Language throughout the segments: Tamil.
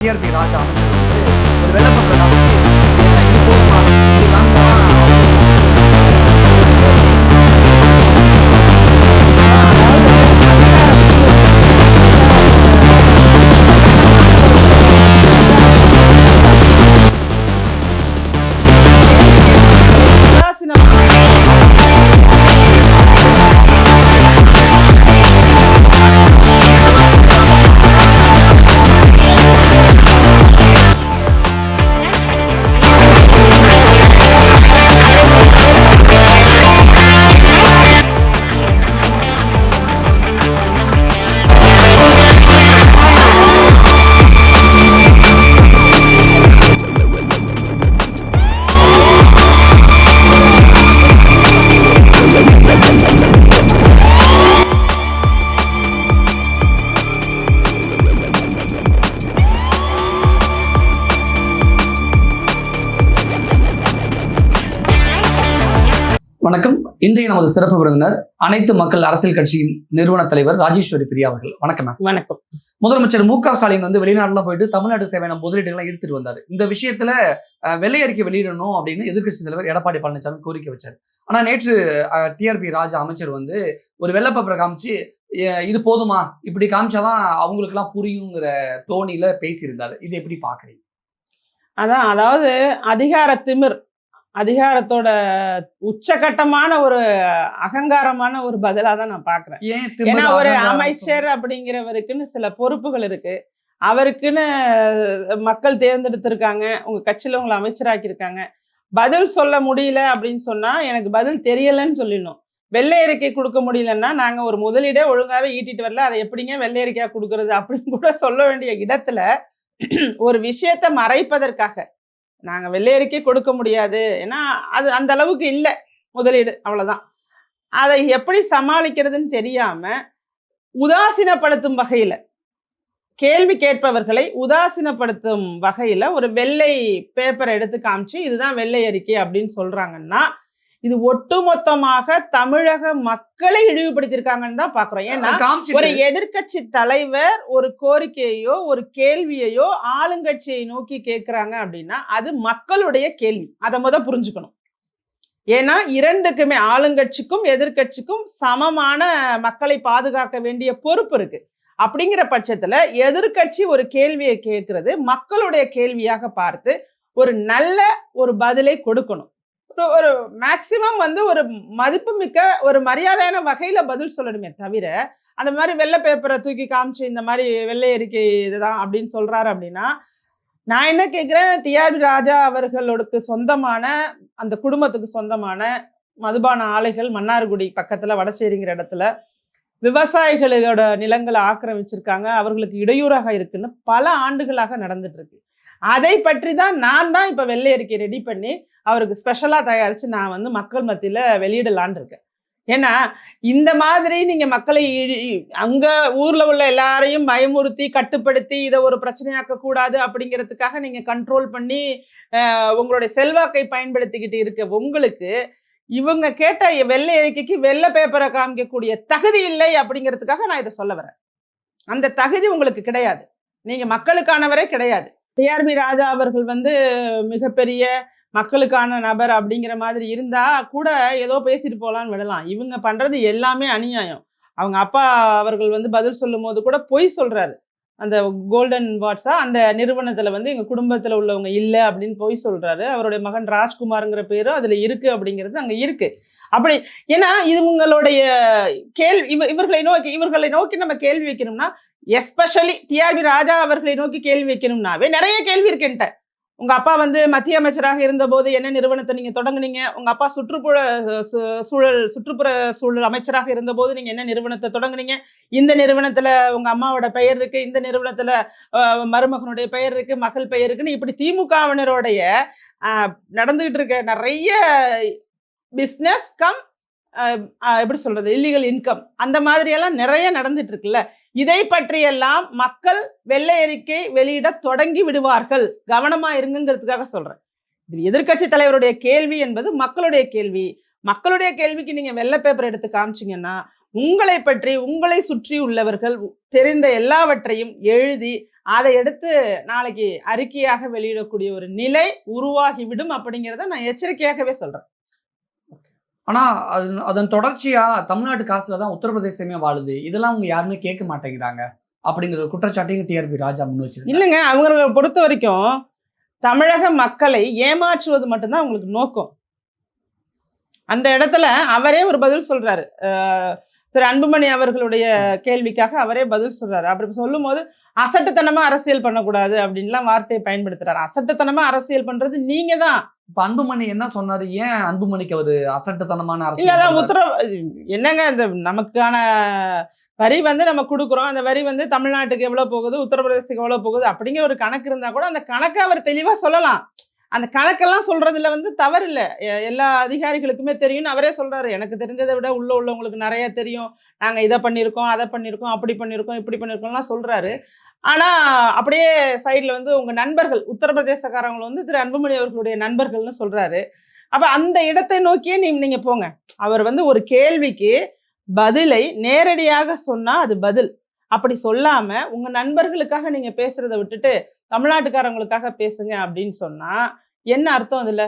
டிஆர்பி ராஜா அமைச்சர் வந்து ஒரு வெள்ளப்பக்கம் நமது சிறப்பு விருந்தினர் அனைத்து மக்கள் அரசியல் கட்சியின் நிறுவன தலைவர் ராஜேஸ்வரி பிரியா அவர்கள். வணக்கம் மேம் வணக்கம். முதலமைச்சர் மு க ஸ்டாலின் வந்து வெளிநாட்டுல போயிட்டு தமிழ்நாட்டுக்கு தேவையான முதலீடுகளை எடுத்துட்டு வந்தாரு. இந்த விஷயத்துல அஹ், வெள்ளை அறிக்கை வெளியிடணும் அப்படின்னு எதிர்க்கட்சி தலைவர் எடப்பாடி பழனிசாமி கோரிக்கை வச்சார். ஆனா நேற்று டிஆர்பி ராஜா அமைச்சர் வந்து ஒரு வெள்ளப்பப்பரை காமிச்சு "ஏ, இது போதுமா? இப்படி காமிச்சாதான் அவங்களுக்கு எல்லாம் புரியுங்கிற தோணியில பேசியிருந்தாரு. இது எப்படி பாக்குறீங்க? அதான் அதாவது அதிகார திமிர் அதிகாரத்தோட உச்சகட்டமான ஒரு அகங்காரமான ஒரு பதிலா தான் நான் பாக்குறேன். ஏன் ஏன்னா ஒரு அமைச்சர் அப்படிங்கிறவருக்குன்னு சில பொறுப்புகள் இருக்கு. அவருக்குன்னு மக்கள் தேர்ந்தெடுத்திருக்காங்க. உங்க கட்சியில உங்களை அமைச்சராக்கியிருக்காங்க. பதில் சொல்ல முடியல அப்படின்னு சொன்னா எனக்கு பதில் தெரியலன்னு சொல்லிடணும். வெள்ளை அறிக்கை கொடுக்க முடியலன்னா நாங்க ஒரு முதலீடே ஒழுங்காவே ஈட்டிட்டு வரல. அதை எப்படிங்க வெள்ளை அறிக்கையா கொடுக்கறது அப்படின்னு கூட சொல்ல வேண்டிய இடத்துல ஒரு விஷயத்தை மறைப்பதற்காக நாங்க வெள்ளையரிக்கே கொடுக்க முடியாது. ஏன்னா அது அந்த அளவுக்கு இல்லை. முதலீடு. அவ்வளவுதான். அதை எப்படி சமாளிக்கிறதுன்னு தெரியாம உதாசீனப்படுத்தும் வகையில கேள்வி கேட்பவர்களை உதாசீனப்படுத்தும் வகையில ஒரு வெள்ளை பேப்பரை எடுத்து காமிச்சு இதுதான் வெள்ளை அறிக்கை அப்படின்னு சொல்றாங்கன்னா இது ஒட்டுமொத்தமாக தமிழக மக்களை இழிவுபடுத்தியிருக்காங்கன்னு தான் பாக்குறோம் ஏன்னா ஒரு எதிர்க்கட்சி தலைவர் ஒரு கோரிக்கையோ ஒரு கேள்வியையோ ஆளுங்கட்சியை நோக்கி கேட்கிறாங்க அப்படின்னா அது மக்களுடைய கேள்வி. அதை முத புரிஞ்சுக்கணும். ஏன்னா இரண்டுக்குமே ஆளுங்கட்சிக்கும் எதிர்க்கட்சிக்கும் சமமான மக்களை பாதுகாக்க வேண்டிய பொறுப்பு இருக்கு. அப்படிங்கிற பட்சத்துல எதிர்க்கட்சி ஒரு கேள்வியை கேட்கிறது மக்களுடைய கேள்வியாக பார்த்து ஒரு நல்ல ஒரு பதிலை கொடுக்கணும். ஒரு மேக்சிமம் வந்து ஒரு மதிப்புமிக்க ஒரு மரியாதையான வகையில பதில் சொல்லணுமே தவிர அந்த மாதிரி வெள்ளை பேப்பரை தூக்கி காமிச்சு இந்த மாதிரி வெள்ளை அறிக்கை இதுதான் அப்படின்னு சொல்றாரு அப்படின்னா நான் என்ன கேட்குறேன் டிஆர்பி ராஜா அவர்களுக்கு சொந்தமான அந்த குடும்பத்துக்கு சொந்தமான மதுபான ஆலைகள் மன்னார்குடி பக்கத்துல வடசேரிங்கிற இடத்துல விவசாயிகளோட நிலங்களை ஆக்கிரமிச்சிருக்காங்க அவர்களுக்கு இடையூறாக இருக்குன்னு பல ஆண்டுகளாக நடந்துட்டு இருக்கு. அதை பற்றி தான் நான் தான் இப்போ வெள்ளை அறிக்கை ரெடி பண்ணி அவருக்கு ஸ்பெஷலாக தயாரித்து நான் வந்து மக்கள் மத்தியில் வெளியிடலான் இருக்கேன். ஏன்னா இந்த மாதிரி நீங்கள் மக்களை அங்கே ஊரில் உள்ள எல்லாரையும் பயமுறுத்தி கட்டுப்படுத்தி இதை ஒரு பிரச்சனையாக்க கூடாது அப்படிங்கிறதுக்காக நீங்கள் கண்ட்ரோல் பண்ணி உங்களுடைய செல்வாக்கை பயன்படுத்திக்கிட்டு இருக்க உங்களுக்கு இவங்க கேட்ட வெள்ளை அறிக்கைக்கு வெள்ளை பேப்பரை காமிக்கக்கூடிய தகுதி இல்லை அப்படிங்கிறதுக்காக நான் இதை சொல்ல வரேன். அந்த தகுதி உங்களுக்கு கிடையாது. நீங்கள் மக்களுக்கானவரே கிடையாது. டிஆர்பி ராஜா அவர்கள் வந்து மிகப்பெரிய மக்களுக்கான நபர் அப்படிங்கிற மாதிரி இருந்தா கூட ஏதோ பேசிட்டு போகலான்னு விடலாம். இவங்க பண்றது எல்லாமே அநியாயம். அவங்க அப்பா அவர்கள் வந்து பதில் சொல்லும் போது கூட பொய் சொல்றாரு. அந்த கோல்டன் வாட்ஸா அந்த நிறுவனத்தில் வந்து எங்கள் குடும்பத்தில் உள்ளவங்க இல்லை அப்படின்னு பொய் சொல்கிறாரு அவருடைய மகன் ராஜ்குமார்ங்கிற பேரும் அதில் இருக்குது அப்படிங்கிறது அங்கே இருக்குது அப்படி ஏன்னா இவங்களுடைய கேள்வி இவ இவர்களை நோக்கி இவர்களை நோக்கி நம்ம கேள்வி வைக்கணும்னா எஸ்பெஷலி டிஆர்பி ராஜா அவர்களை நோக்கி கேள்வி வைக்கணும்னாவே நிறைய கேள்வி இருக்கு உங்க அப்பா வந்து மத்திய அமைச்சராக இருந்தபோது என்ன நிறுவனத்தை நீங்க தொடங்குனீங்க? உங்க அப்பா சுற்றுப்புற சு- சூழல் சுற்றுப்புற சூழல் அமைச்சராக இருந்தபோது நீங்க என்ன நிறுவனத்தை தொடங்குனீங்க? இந்த நிறுவனத்துல உங்க அம்மாவோட பெயர் இருக்கு இந்த நிறுவனத்துல மருமகனுடைய பெயர் இருக்கு மகள் பெயர் இருக்குன்னு இப்படி திமுகவினருடைய அஹ், நடந்துகிட்டு இருக்க நிறைய பிஸ்னஸ் கம் எப்படி சொல்றது? இல்லீகல் இன்கம் அந்த மாதிரியெல்லாம் நிறைய நடந்துட்டு இருக்குல்ல இதை பற்றியெல்லாம் மக்கள் வெள்ளை அறிக்கை வெளியிட தொடங்கி விடுவார்கள். கவனமா இருங்கிறதுக்காக சொல்றேன். இது எதிர்க்கட்சி தலைவருடைய கேள்வி என்பது மக்களுடைய கேள்வி. மக்களுடைய கேள்விக்கு நீங்க வெள்ளை பேப்பர் எடுத்து காமிச்சீங்கன்னா உங்களை பற்றி உங்களை சுற்றி உள்ளவர்கள் தெரிந்த எல்லாவற்றையும் எழுதி அதை எடுத்து நாளைக்கு அறிக்கையாக வெளியிடக்கூடிய ஒரு நிலை உருவாகிவிடும் அப்படிங்கிறத நான் எச்சரிக்கையாகவே சொல்றேன். ஆனா அது அதன் தொடர்ச்சியா தமிழ்நாட்டு காசில் தான் உத்தரப்பிரதேசமே வாழுது. இதெல்லாம் அவங்க யாருமே கேட்க மாட்டேங்கிறாங்க அப்படிங்கிற ஒரு குற்றச்சாட்டையும் டிஆர்பி ராஜா முன் வச்சிருக்காங்க இல்லைங்க அவங்களை பொறுத்த வரைக்கும் தமிழக மக்களை ஏமாற்றுவது மட்டும்தான் அவங்களுக்கு நோக்கம். அந்த இடத்துல அவரே ஒரு பதில் சொல்றாரு. திரு அன்புமணி அவர்களுடைய கேள்விக்காக அவரே பதில் சொல்றாரு. அப்படி சொல்லும் போது அசட்டுத்தனமா அரசியல் பண்ணக்கூடாது அப்படின்லாம் வார்த்தையை பயன்படுத்துறாரு. அசட்டுத்தனமா அரசியல் பண்றது நீங்க தான் இப்ப அன்புமணி என்ன சொன்னாரு? ஏன் அன்புமணிக்கு ஒரு அசட்டுத்தனமான இல்ல அதான் அரசியல் உத்தரவு என்னங்க இந்த நமக்கான வரி வந்து நம்ம கொடுக்குறோம். அந்த வரி வந்து தமிழ்நாட்டுக்கு எவ்வளவு போகுது உத்தரப்பிரதேசத்துக்கு எவ்வளவு போகுது அப்படிங்கிற ஒரு கணக்கு இருந்தா கூட அந்த கணக்கை அவர் தெளிவா சொல்லலாம். அந்த கணக்கெல்லாம் சொல்றதுல வந்து தவறு இல்லை எல்லா அதிகாரிகளுக்குமே தெரியும்னு அவரே சொல்றாரு எனக்கு தெரிஞ்சதை விட உள்ள உள்ளவங்களுக்கு நிறைய தெரியும். நாங்க இதை பண்ணியிருக்கோம் அதை பண்ணியிருக்கோம் அப்படி பண்ணியிருக்கோம் இப்படி பண்ணியிருக்கோம்லாம் சொல்றாரு. ஆனா அப்படியே சைடில் வந்து உங்க நண்பர்கள் உத்தரப்பிரதேசக்காரங்களை வந்து திரு. அன்புமணி அவர்களுடைய நண்பர்கள்னு சொல்றாரு. அப்ப அந்த இடத்தை நோக்கியே நீ நீங்க போங்க. அவர் வந்து ஒரு கேள்விக்கு பதிலை நேரடியாக சொன்னா அது பதில். அப்படி சொல்லாம உங்க நண்பர்களுக்காக நீங்க பேசுறதை விட்டுட்டு தமிழ்நாட்டுக்காரங்களுக்காக பேசுங்க அப்படின்னு சொன்னா என்ன அர்த்தம் அதுல?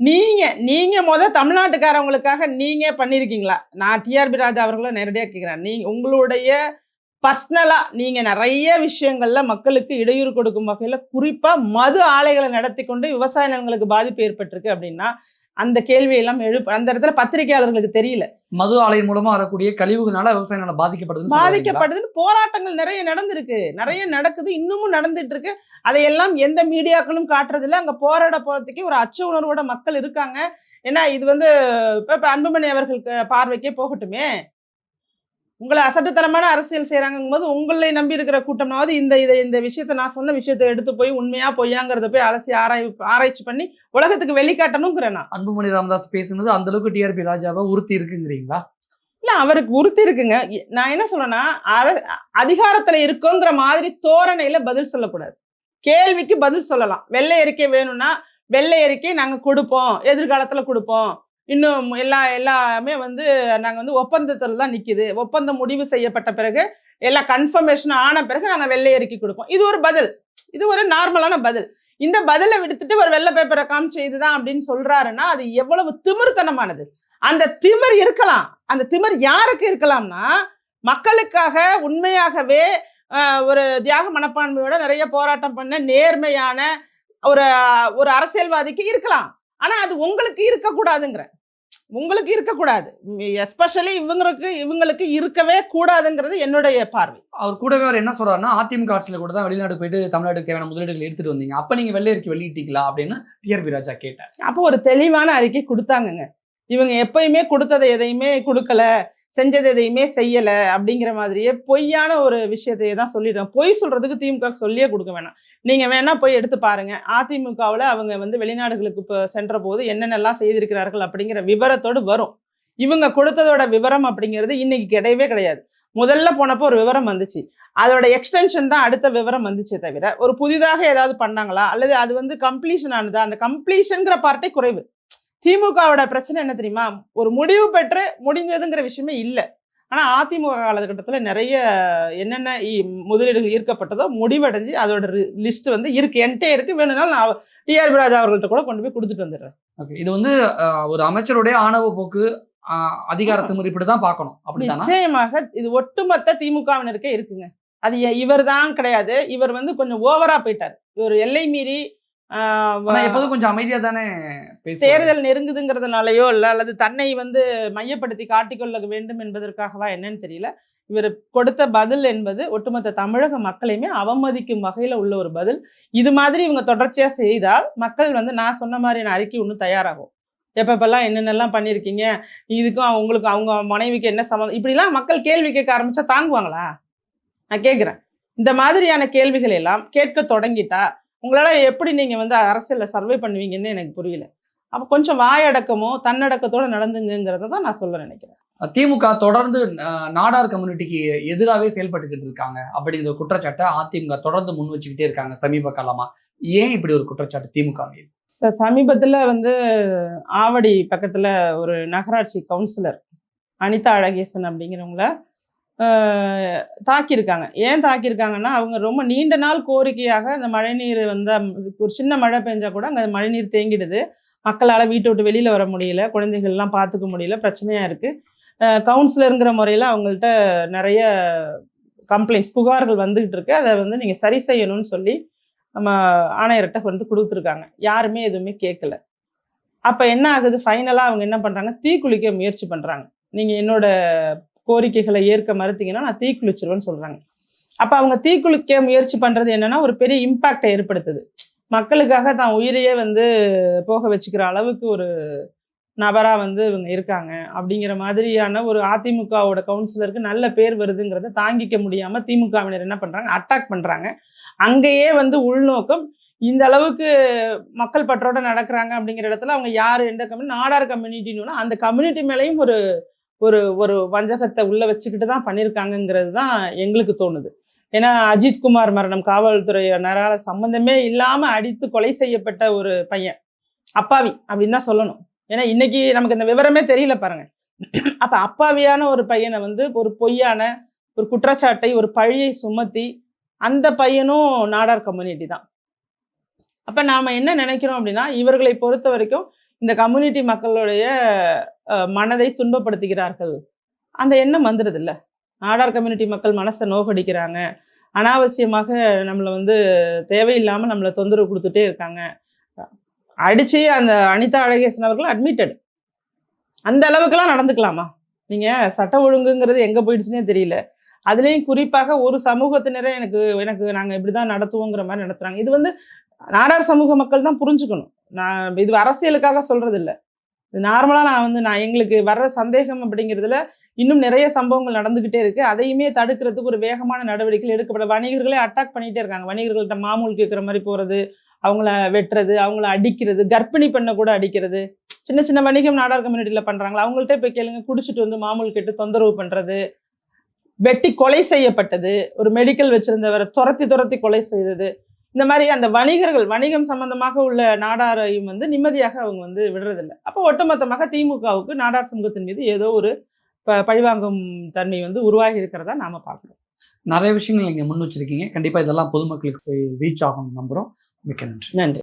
நீங்க நீங்க முத தமிழ்நாட்டுக்காரவங்களுக்காக நீங்க பண்ணிருக்கீங்களா? நான் டிஆர்பி ராஜா அவர்களும் நேரடியா கேட்கிறேன் நீங்க உங்களுடைய பர்சனலா நீங்க நிறைய விஷயங்கள்ல மக்களுக்கு இடையூறு கொடுக்கும் வகையில குறிப்பா மது ஆலைகளை நடத்தி கொண்டு விவசாய நிலங்களுக்கு பாதிப்பு ஏற்பட்டிருக்கு அப்படின்னா அந்த கேள்வியெல்லாம் எழுப்பு அந்த இடத்துல பத்திரிகையாளர்களுக்கு தெரியல. மது ஆலையின் மூலமா வரக்கூடிய கழிவுகளால விவசாய நிலம் வரீங்களா? பாதிக்கப்படுதுன்னு போராட்டங்கள் நிறைய நடந்திருக்கு. நிறைய நடக்குது. இன்னமும் நடந்துட்டு இருக்கு அதையெல்லாம் எந்த மீடியாக்களும் காட்டுறதில்ல. அங்க போராட போறதுக்கே ஒரு அச்ச உணர்வோட மக்கள் இருக்காங்க. ஏன்னா இது வந்து இப்ப இப்ப அன்புமணி அவர்களுக்கு பார்வைக்கே போகட்டுமே. உங்களை அசட்டுத்தனமான அரசியல் செய்யறாங்கும் போது உங்களை நம்பி இருக்கிற கூட்டம்னாவது இந்த இதை இந்த விஷயத்த நான் சொன்ன விஷயத்தை எடுத்து போய் உண்மையா பொய்யாங்கிறத போய் அலசி ஆராய் ஆராய்ச்சி பண்ணி உலகத்துக்கு வெளிக்காட்டணுங்கிறேன் நான். அன்புமணி ராமதாஸ் பேசுனது அந்த அளவுக்கு டிஆர்பி ராஜாவை உறுத்தி இருக்குங்கிறீங்களா? இல்ல அவருக்கு உறுத்தி இருக்குங்க. நான் என்ன சொல்றேன்னா அர- அதிகாரத்துல இருக்கோங்கிற மாதிரி தோரணையில பதில் சொல்லக்கூடாது. கேள்விக்கு பதில் சொல்லலாம். வெள்ளை அறிக்கை வேணும்னா வெள்ளை அறிக்கை நாங்க கொடுப்போம். எதிர்காலத்துல கொடுப்போம். இன்னும் எல்லா எல்லாமே வந்து நாங்கள் வந்து ஒப்பந்தத்தில் தான் நிற்கிது ஒப்பந்தம் முடிவு செய்யப்பட்ட பிறகு எல்லா கன்ஃபர்மேஷன் ஆன பிறகு நாங்கள் வெள்ளை அறிக்கை கொடுப்போம். இது ஒரு பதில். இது ஒரு நார்மலான பதில். இந்த பதிலை விடுத்துட்டு ஒரு வெள்ளை பேப்பரை காமிச்சு இதுதான் அப்படின்னு சொல்றாருன்னா அது எவ்வளவு திமிர்த்தனமானது. அந்த திமிர் இருக்கலாம். அந்த திமிர் யாருக்கு இருக்கலாம்னா மக்களுக்காக உண்மையாகவே ஒரு தியாக மனப்பான்மையோட நிறைய போராட்டம் பண்ண நேர்மையான ஒரு ஒரு அரசியல்வாதிக்கு இருக்கலாம். ஆனா அது உங்களுக்கு இருக்கக்கூடாதுங்கிற உங்களுக்கு இருக்கக்கூடாது. எஸ்பெஷலி இவங்களுக்கு இவங்களுக்கு இருக்கவே கூடாதுங்கிறது என்னுடைய பார்வை. அவர் கூடவே அவர் என்ன சொல்றாருன்னா அதிமுக ஆட்சியில கூட தான் வெளிநாடு போயிட்டு தமிழ்நாட்டுக்கு தேவையான முதலீடுகள் எடுத்துட்டு வந்தீங்க. அப்ப நீங்க வெள்ளை அறிக்கை வெளியிட்டீங்களா அப்படின்னு டிஆர்பி ராஜா கேட்டார். அப்போ ஒரு தெளிவான அறிக்கை கொடுத்தாங்கங்க. இவங்க எப்பயுமே கொடுத்ததை எதையுமே கொடுக்கல. செஞ்சது எதையுமே செய்யலை அப்படிங்கிற மாதிரியே பொய்யான ஒரு விஷயத்தையே தான் சொல்லிடுறேன் பொய் சொல்றதுக்கு திமுக சொல்லியே கொடுக்க வேணாம். நீங்க வேணா போய் எடுத்து பாருங்க. அதிமுகவில் அவங்க வந்து வெளிநாடுகளுக்கு இப்போ சென்ற போது என்னென்னலாம் செய்திருக்கிறார்கள் அப்படிங்கிற விவரத்தோடு வரும். இவங்க கொடுத்ததோட விவரம் அப்படிங்கிறது இன்னைக்கு கிடையவே கிடையாது. முதல்ல போனப்போ ஒரு விவரம் வந்துச்சு. அதோட எக்ஸ்டென்ஷன் தான் அடுத்த விவரம் வந்துச்சே தவிர ஒரு புதிதாக ஏதாவது பண்ணாங்களா? அல்லது அது வந்து கம்ப்ளீஷன் ஆனதா? அந்த கம்ப்ளீஷனுங்கிற பார்ட்டே குறைவு. திமுகவோட பிரச்சனை என்ன தெரியுமா? ஒரு முடிவு பெற்று முடிஞ்சதுங்கிற விஷயமே இல்லை. ஆனா அதிமுக காலகட்டத்துல நிறைய என்னென்ன முதலீடுகள் ஈர்க்கப்பட்டதோ முடிவடைஞ்சு அதோட லிஸ்ட் வந்து இருக்கு. என்கிட்ட இருக்கு. வேணும்னாலும் நான் டிஆர்பி ராஜா அவர்கள்ட்ட கூட கொண்டு போய் கொடுத்துட்டு வந்துடுறேன். ஓகே. இது வந்து ஒரு அமைச்சருடைய ஆணவ போக்கு அஹ், அதிகார திமிர் இப்படிதான் பார்க்கணும். அப்படித்தானா? நிச்சயமாக இது ஒட்டுமொத்த திமுகவினருக்கே இருக்குங்க. அது இவர் தான் கிடையாது. இவர் வந்து கொஞ்சம் ஓவரா போயிட்டார். இவர் எல்லை மீறி எப்போதும் கொஞ்சம் அமைதியா தானே தேர்தல் நெருங்குதுங்கிறதுனாலயோ இல்ல அல்லது தன்னை வந்து மையப்படுத்தி காட்டிக்கொள்ள வேண்டும் என்பதற்காகவா என்னன்னு தெரியல. இவர் கொடுத்த பதில் என்பது ஒட்டுமொத்த தமிழக மக்களையுமே அவமதிக்கும் வகையில உள்ள ஒரு பதில். இது மாதிரி இவங்க தொடர்ச்சியா செய்தால் மக்கள் வந்து நான் சொன்ன மாதிரியான அறிக்கை ஒன்றும் தயாராகும். எப்பப்பெல்லாம் என்னென்னலாம் பண்ணியிருக்கீங்க? இதுக்கும் அவங்களுக்கு அவங்க மனைவிக்கு என்ன சம்மந்தம் இப்படிலாம் மக்கள் கேள்வி கேட்க ஆரம்பிச்சா தாங்குவாங்களா? நான் கேட்குறேன். இந்த மாதிரியான கேள்விகள் எல்லாம் கேட்க தொடங்கிட்டா உங்களால எப்படி நீங்க வந்து அரசியல்ல சர்வே பண்ணுவீங்கன்னு எனக்கு புரியல. அப்போ கொஞ்சம் வாயடக்கமோ தன்னடக்கத்தோட நடந்துங்கிறத தான் நான் சொல்ல நினைக்கிறேன். திமுக தொடர்ந்து நாடார் கம்யூனிட்டிக்கு எதிராகவே செயல்பட்டுக்கிட்டு இருக்காங்க. அப்படிங்கிற குற்றச்சாட்டை அதிமுக தொடர்ந்து முன் வச்சுக்கிட்டே இருக்காங்க சமீப காலமா. ஏன் இப்படி ஒரு குற்றச்சாட்டு திமுக இப்ப சமீபத்துல வந்து ஆவடி பக்கத்துல ஒரு நகராட்சி கவுன்சிலர் அனிதா அழகேசன் அப்படிங்கிறவங்கள தாக்கியிருக்காங்க. ஏன் தாக்கியிருக்காங்கன்னா அவங்க ரொம்ப நீண்ட நாள் கோரிக்கையாக அந்த மழைநீர் வந்து ஒரு சின்ன மழை பெஞ்சா கூட அங்கே மழைநீர் தேங்கிடுது. மக்களால் வீட்டை விட்டு வெளியில் வர முடியல. குழந்தைகள்லாம் பார்த்துக்க முடியல. பிரச்சனையாக இருக்குது கவுன்சிலருங்கிற முறையில் அவங்கள்ட்ட நிறைய கம்ப்ளைண்ட்ஸ் புகார்கள் வந்துகிட்டு இருக்கு. அதை வந்து நீங்கள் சரி செய்யணும்னு சொல்லி நம்ம ஆணையர்கிட்ட வந்து கொடுத்துருக்காங்க. யாருமே எதுவுமே கேட்கல. அப்போ என்ன ஆகுது? ஃபைனலாக அவங்க என்ன பண்ணுறாங்க தீக்குளிக்க முயற்சி பண்ணுறாங்க நீங்கள் என்னோட கோரிக்கைகளை ஏற்க மறுத்தீங்கன்னா நான் தீக்குளிச்சிருவேன்னு சொல்கிறாங்க அப்போ அவங்க தீக்குளிக்க முயற்சி பண்ணுறது என்னன்னா ஒரு பெரிய இம்பாக்டை ஏற்படுத்துது. மக்களுக்காக தான் உயிரையே வந்து போக வச்சுக்கிற அளவுக்கு ஒரு நபராக வந்து இவங்க இருக்காங்க. அப்படிங்கிற மாதிரியான ஒரு அதிமுகவோட கவுன்சிலருக்கு நல்ல பேர் வருதுங்கிறத தாங்கிக்க முடியாமல் திமுகவினர் என்ன பண்ணுறாங்க அட்டாக் பண்ணுறாங்க அங்கேயே வந்து உள்நோக்கம் இந்த அளவுக்கு மக்கள் பற்றோட நடக்கிறாங்க அப்படிங்கிற இடத்துல அவங்க யார் எந்த கம்யூனி நாடார் கம்யூனிட்டின்னு அந்த கம்யூனிட்டி மேலேயும் ஒரு ஒரு ஒரு வஞ்சகத்தை உள்ள வச்சுக்கிட்டு தான் பண்ணியிருக்காங்கங்கிறது தான் எங்களுக்கு தோணுது. ஏன்னா அஜித்குமார் மரணம் காவல்துறையினரால சம்பந்தமே இல்லாம அடித்து கொலை செய்யப்பட்ட ஒரு பையன். அப்பாவி அப்படின்னு தான் சொல்லணும். ஏன்னா இன்னைக்கு நமக்கு இந்த விவரமே தெரியல பாருங்க. அப்ப அப்பாவியான ஒரு பையனை வந்து ஒரு பொய்யான ஒரு குற்றச்சாட்டை ஒரு பழியை சுமத்தி அந்த பையனும் நாடார் கம்யூனிட்டி தான். அப்ப நாம என்ன நினைக்கிறோம் அப்படின்னா இவர்களை பொறுத்த வரைக்கும் இந்த கம்யூனிட்டி மக்களுடைய மனதை துன்பப்படுத்துகிறார்கள். அந்த எண்ணம் வந்துடுது இல்லை நாடார் கம்யூனிட்டி மக்கள் மனசை நோகடிக்கிறாங்க. அனாவசியமாக நம்மளை வந்து தேவையில்லாமல் நம்மளை தொந்தரவு கொடுத்துட்டே இருக்காங்க. அடித்து அந்த அனிதா அழகேசன் அவர்கள் அட்மிட்டட். அந்த அளவுக்குலாம் நடந்துக்கலாமா? நீங்கள் சட்ட ஒழுங்குங்கிறது எங்கே போயிடுச்சுன்னே தெரியல. அதுலேயும் குறிப்பாக ஒரு சமூகத்தினரை எனக்கு எனக்கு நாங்கள் இப்படி தான் நடத்துவோங்கிற மாதிரி நடத்துகிறாங்க இது வந்து நாடார் சமூக மக்கள் தான் புரிஞ்சுக்கணும். நான் இது அரசியலுக்காக சொல்றது நார்மலாக நான் வந்து நான் எங்களுக்கு வர்ற சந்தேகம் அப்படிங்கிறதுல இன்னும் நிறைய சம்பவங்கள் நடந்துக்கிட்டே இருக்கு. அதையுமே தடுக்கிறதுக்கு ஒரு வேகமான நடவடிக்கைகள் எடுக்கப்பட வணிகர்களே அட்டாக் பண்ணிகிட்டே இருக்காங்க. வணிகர்கள்ட்ட மாமூல் கேட்குற மாதிரி போகிறது அவங்கள வெட்டுறது அவங்கள அடிக்கிறது கர்ப்பிணி பெண்ணை கூட அடிக்கிறது. சின்ன சின்ன வணிகம் நாடார் கம்யூனிட்டியில் பண்ணுறாங்களா அவங்கள்ட்ட போய் கேளுங்க. குடிச்சிட்டு வந்து மாமூல் கேட்டு தொந்தரவு பண்ணுறது வெட்டி கொலை செய்யப்பட்டது. ஒரு மெடிக்கல் வச்சிருந்தவரை துரத்தி துரத்தி கொலை செய்தது. இந்த மாதிரி அந்த வணிகர்கள் வணிகம் சம்பந்தமாக உள்ள நாடாரையும் வந்து நிம்மதியாக அவங்க வந்து விடுறதில்ல. அப்போ ஒட்டுமொத்தமாக திமுகவுக்கு நாடார் சமூகத்தின் மீது ஏதோ ஒரு ப- பழிவாங்கும் தன்மை வந்து உருவாகி இருக்கிறதா நாம பார்க்கிறோம். நிறைய விஷயங்கள் நீங்க முன் வச்சிருக்கீங்க. கண்டிப்பா இதெல்லாம் பொதுமக்களுக்கு போய் ரீச் ஆகும் நம்புறோம். மிக்க நன்றி. நன்றி.